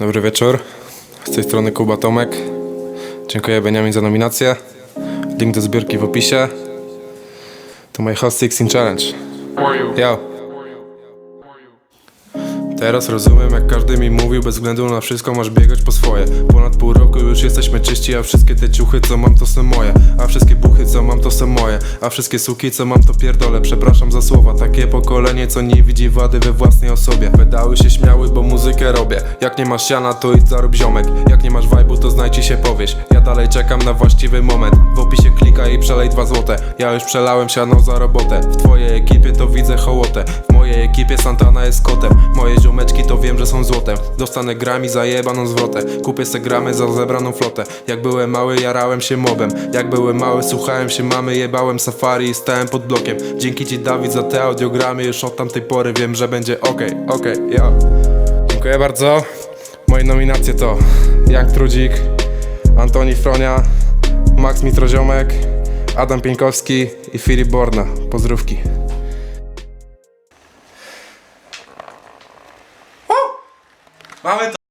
Dobry wieczór. Z tej strony Kuba Tomek. Dziękuję Beniamin za nominację. Link do zbiórki w opisie. To my Hot 16 Challenge. Yo. Teraz rozumiem, jak każdy mi mówił, bez względu na wszystko masz biegać po swoje. Już a wszystkie te ciuchy, co mam, to są moje. A wszystkie puchy, co mam, to są moje. A wszystkie suki, co mam, to pierdolę. Przepraszam za słowa, takie pokolenie, co nie widzi wady we własnej osobie. Pedały się śmiały, bo muzykę robię. Jak nie masz siana, to idź zarób ziomek. Jak nie masz vibe'u, to znajdź się powieść. Ja dalej czekam na właściwy moment. W opisie klikaj i przelej dwa złote. Ja już przelałem siano za robotę. W twojej ekipie to widzę hołotę. Mojej ekipie Santana jest kotem. Moje ziomeczki to wiem, że są złotem. Dostanę grami za jebaną zwrotę. Kupię se gramy za zebraną flotę. Jak byłem mały, jarałem się mobem. Jak byłem mały, słuchałem się mamy, jebałem safari i stałem pod blokiem. Dzięki ci Dawid za te audiogramy. Już od tamtej pory wiem, że będzie okej, okej, ja. Dziękuję bardzo. Moje nominacje to Jank Trudzik, Antoni Fronia, Max Mitroziomek, Adam Pieńkowski i Filip Borna. Pozdrówki. Mamy to!